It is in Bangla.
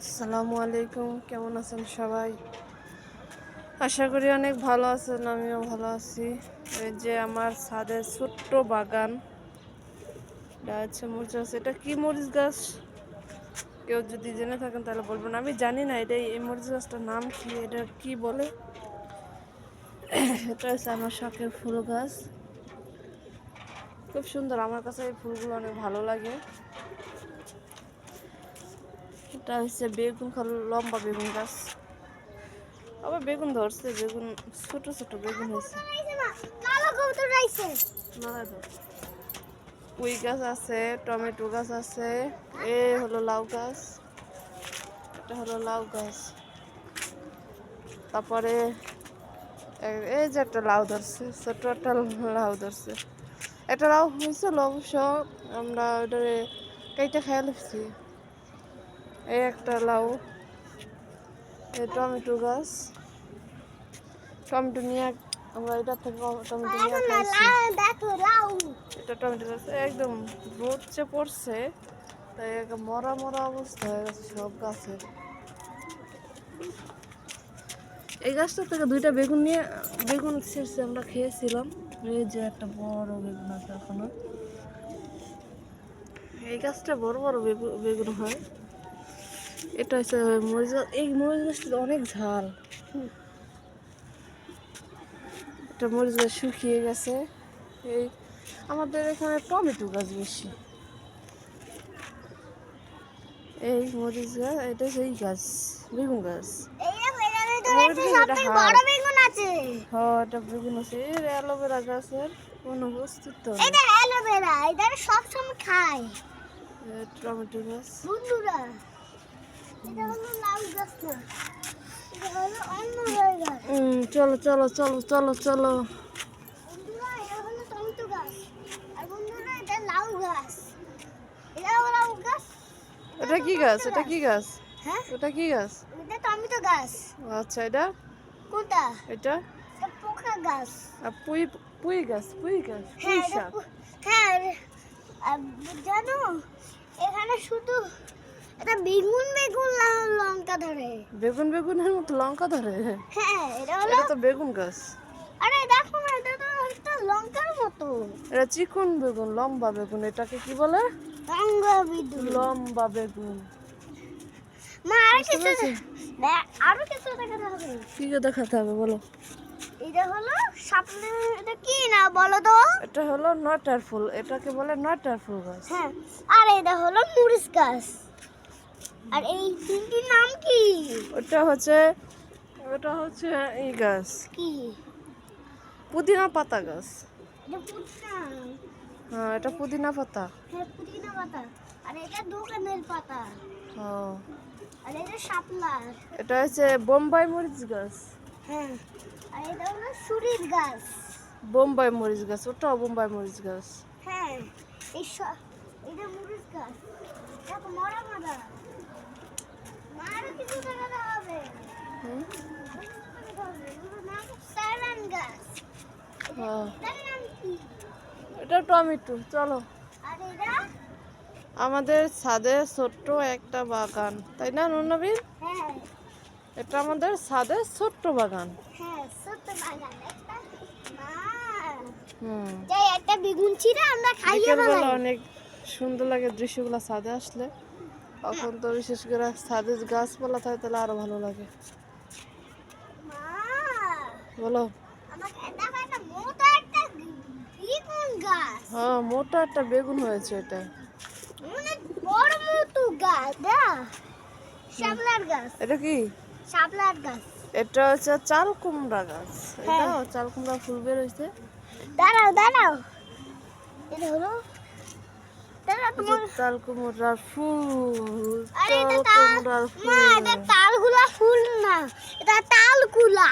আসসালামু আলাইকুম, কেমন আছেন সবাই? আশা করি অনেক ভালো আছেন, আমিও ভালো আছি। এই যে আমার ছাদের ছোট্ট বাগান, এটা মরিচ গাছ। এটা কি মরিচ গাছ? কেউ যদি জেনে থাকেন তাহলে বলবেন। আমি জানি না এটা এই মরিচ গাছটার নাম কি, এটা কি বলে? এটা হচ্ছে আমার শখের ফুল গাছ। খুব সুন্দর, আমার কাছে এই ফুলগুলো অনেক ভালো লাগে। এটা হচ্ছে বেগুন লম্বা বেগুন গাছ। আবার বেগুন ধরছে, বেগুন, ছোট ছোট বেগুন হয়েছে। পুঁই গাছ আছে, টমেটো গাছ আছে, এ হলো লাউ গাছ, এটা হলো লাউ গাছ। তারপরে এই যে একটা লাউ ধরছে, ছোট একটা লাউ ধরছে। একটা লাউ হয়েছিল অবশ্য আমরা ওটারে কেটে খেয়াল ফেলছি এই একটা লাউ এই টমেটো গাছ। টমেটো নিয়ে আমরা এটা থেকে টমেটো নিয়ে খাইছি। এটা টমেটো গাছ একদম রোদ পড়ছে তাই মরা মরা অবস্থা হয়ে গেছে সব গাছের এই গাছটা থেকে দুইটা বেগুন নিয়ে বেগুন ছিঁড়ছে আমরা খেয়েছিলাম। এই যে একটা বড় বেগুন আছে এখনও। এই গাছটা বড় বড় বেগু- বেগুন হয়। এটা হচ্ছে মরিচ গাছ এই মরিচ গাছটা অনেক ঝাল। এটা মরিচ গাছ শুকিয়ে গেছে। এই আমাদের এখানে টমেটো গাছ বেশি। এই মরিচ গাছ এটা সেই গাছ বেগুন গাছ। হ্যাঁ অ্যালোভেরা গাছের। অ্যালোভেরা এটা সব সময় খায় টমেটো গাছ। বন্ধুরা। চলো চলো চলো চলো চলো। এটা কি গাছ? এটা কি গাছ। হ্যাঁ? এটা কি গাছ? এটা টমেটো গাছ। আচ্ছা এটা? কোনটা? এটা? পোকা গাছ। আর পুঁই পুঁই গাছ পুঁই গাছ পুঁই হ্যাঁ শাক। হ্যাঁ জানো এখানে শুধু এটা বেগুন বেগুন লঙ্কা ধরে। বেগুন বেগুনের মতো লঙ্কা ধরে? হ্যাঁ এটা হলো এটা তো বেগুন গাছ। আরে দেখো না এটা তো একটা লঙ্কার মতো। এটা চিকন বেগুন লম্বা বেগুন এটাকে কি বলে? লঙ্কা বিদ্যুৎ লম্বা বেগুন। মা আরও কিছু আরও কিছু দেখাতে হবে। কি দেখাতে হবে বলো? এটা হলো সাপনে এটা কি না বলো তো? এটা হলো নটার ফুল এটাকে বলে নটার ফুল গাছ। হ্যাঁ আর এটা হলো মরিচ গাছ। আর এই তিনটির নাম কি? ওটা হচ্ছে ওটা হচ্ছে এই গাছ। কি? পুদিনা পাতা গাছ। হ্যাঁ এটা পুদিনা পাতা। হ্যাঁ পুদিনা পাতা। আর এটা দোকানের পাতা। ও আর এটা শাপলার। এটা হচ্ছে বোম্বাই মরিচ গাছ। হ্যাঁ। আর এটা হলো সুরির গাছ। বোম্বাই মরিচ গাছ ওটাও বোম্বাই মরিচ গাছ। হ্যাঁ এই এটা গাছ দেখো মরা মারও কিছু দেখাতে হবে। হুম? হ্যাঁ। এটা টমেটো চলো। আমাদের ছাদে ছোট্ট একটা বাগান তাই না নুনবীন? হ্যাঁ। এটা আমাদের ছাদে ছোট্ট বাগান। হ্যাঁ ছোট্ট একটা হুম। একটা বেগুন ছিঁড়ে আমরা খাইয়ে অনেক সুন্দর লাগে দৃশ্যগুলো ছাদে আসলে। তখন তো বিশেষ করে ছাদে গাছপালা থাকে তাহলে আরও ভালো লাগে। বলো। হ্যাঁ মোটা একটা বেগুন হয়েছে এটা। এটা কি? শাপলার গাছ এটা হচ্ছে চাল কুমড়া গাছ। হ্যাঁ। এটা চাল কুমড়া ফুল বের হয়েছে। দাঁড়াও দাঁড়াও। এটা হলো চাল কুমড়ার ফুল আরে এটা তাল কুমড়ার ফুল না এটা তালগুলা।